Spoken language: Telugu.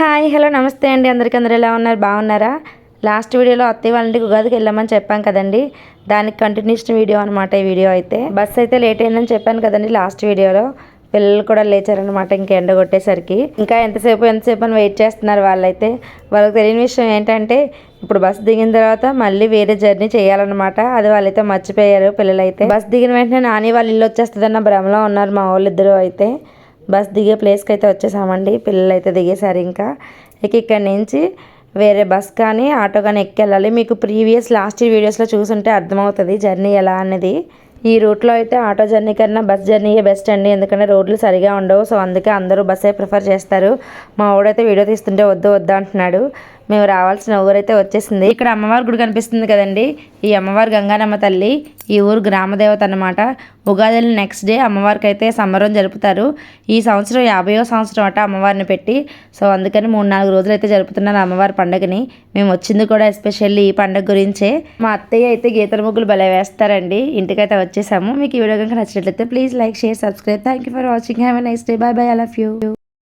హాయ్ హలో నమస్తే అండి. అందరికీ అందరు ఎలా ఉన్నారు? బాగున్నారా? లాస్ట్ వీడియోలో అత్తయ్య వాళ్ళ ఇంటికి ఉగాదికి వెళ్ళామని చెప్పాం కదండి. దానికి కంటిన్యూషన్ వీడియో అనమాట ఈ వీడియో అయితే. బస్ అయితే లేట్ అయిందని చెప్పాను కదండి లాస్ట్ వీడియోలో. పిల్లలు కూడా లేచారనమాట ఇంకా ఎండ కొట్టేసరికి. ఇంకా ఎంతసేపు ఎంతసేపు అని వెయిట్ చేస్తున్నారు వాళ్ళైతే. వాళ్ళకి తెలియని విషయం ఏంటంటే ఇప్పుడు బస్ దిగిన తర్వాత మళ్ళీ వేరే జర్నీ చేయాలన్నమాట. అది వాళ్ళైతే మర్చిపోయారు పిల్లలైతే. బస్ దిగిన వెంటనే నాని వాళ్ళు ఇల్లు వచ్చేస్తుందన్న భ్రమలో ఉన్నారు మా వాళ్ళిద్దరూ అయితే. బస్ దిగే ప్లేస్కి అయితే వచ్చేసామండి. పిల్లలు అయితే దిగేశారు ఇంకా. ఇక ఇక్కడ నుంచి వేరే బస్ కానీ ఆటో కానీ ఎక్కెళ్ళాలి. మీకు ప్రీవియస్ లాస్ట్ వీడియోస్లో చూసుంటే అర్థమవుతుంది జర్నీ ఎలా అనేది ఈ రూట్లో అయితే ఆటో జర్నీ కన్నా బస్ జర్నీయే బెస్ట్ అండి. ఎందుకంటే రోడ్లు సరిగా ఉండవు. సో అందుకే అందరూ బస్సే ప్రిఫర్ చేస్తారు. మా ఊడైతే వీడియో తీస్తుంటే వద్దు వద్దు అంటున్నాడు. మేము రావాల్సిన ఊరైతే వచ్చేసింది. ఇక్కడ అమ్మవారి గుడి కనిపిస్తుంది కదండి. ఈ అమ్మవారు గంగానమ్మ తల్లి ఈ ఊరు గ్రామదేవత అన్నమాట. ఉగాది నెక్స్ట్ డే అమ్మవారికి అయితే సంబరం జరుపుతారు. ఈ సంవత్సరం యాభైయో సంవత్సరం అట అమ్మవారిని పెట్టి. సో అందుకని మూడు నాలుగు రోజులు అయితే జరుపుతున్నారు అమ్మవారి పండుగని. మేము వచ్చింది కూడా ఎస్పెషల్లీ ఈ పండుగ గురించే. మా అత్తయ్య అయితే గీతల ముగ్గులు భలే వేస్తారండి. ఇంటికైతే వచ్చేసాము. మీకు ఈ వీడియో కనుక నచ్చినట్లయితే please like share subscribe thank you for watching have a nice day bye bye I love you